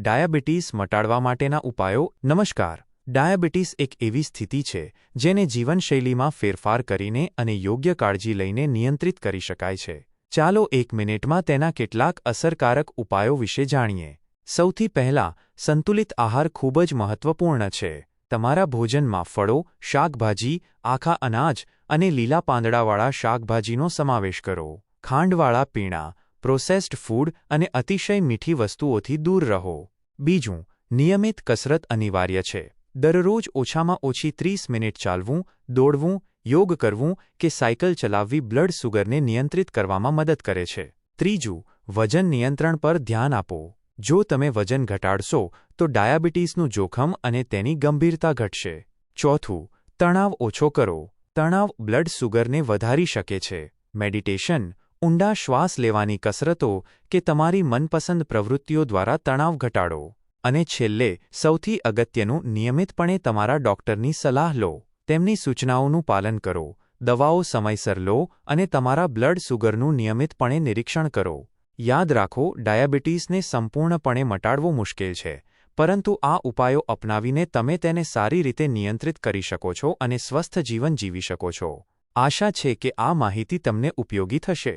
Diabetes મટાડવા માટેના ઉપાયો, નમસ્કાર. ડાયાબિટીસ એક એવી સ્થિતિ છે, જેને જીવનશૈલીમાં ફેરફાર કરીને અને યોગ્ય કાળજી લઈને નિયંત્રિત કરી શકાય છે. ચાલો એક મિનિટમાં તેના કેટલાક અસરકારક ઉપાયો વિશે જાણીએ. સૌથી પહેલાં, સંતુલિત આહાર ખૂબ જ મહત્વપૂર્ણ છે. તમારા ભોજનમાં ફળો, શાકભાજી, આખા અનાજ અને લીલા પાંદડાવાળા શાકભાજીનો સમાવેશ કરો. ખાંડવાળા પીણાં પ્રોસેસ્ડ ફૂડ અને અતિશય મીઠી વસ્તુઓથી દૂર રહો. બીજું, નિયમિત કસરત અનિવાર્ય છે. દરરોજ ઓછામાં ઓછી ત્રીસ મિનિટ ચાલવું, દોડવું, યોગ કરવું કે સાયકલ ચલાવવી બ્લડ સુગરને નિયંત્રિત કરવામાં મદદ કરે છે. ત્રીજું, વજન નિયંત્રણ પર ધ્યાન આપો. જો તમે વજન ઘટાડશો, તો ડાયાબિટીસનું જોખમ અને તેની ગંભીરતા ઘટશે. ચોથું, તણાવ ઓછો કરો. તણાવ બ્લડ સુગરને વધારી શકે છે. મેડિટેશન ઊંડા શ્વાસ લેવાની કસરતો કે તમારી મનપસંદ પ્રવૃત્તિઓ દ્વારા તણાવ ઘટાડો. અને છેલ્લે, સૌથી અગત્યનું, નિયમિતપણે તમારા ડોક્ટરની સલાહ લો. તેમની સૂચનાઓનું પાલન કરો. દવાઓ સમયસર લો અને તમારા બ્લડ સુગરનું નિયમિતપણે નિરીક્ષણ કરો. યાદ રાખો, ડાયાબિટીસને સંપૂર્ણપણે મટાડવો મુશ્કેલ છે. પરંતુ આ ઉપાયો અપનાવીને તમે તેને સારી રીતે નિયંત્રિત કરી શકો છો અને સ્વસ્થ જીવન જીવી શકો છો. આશા છે કે આ માહિતી તમને ઉપયોગી થશે.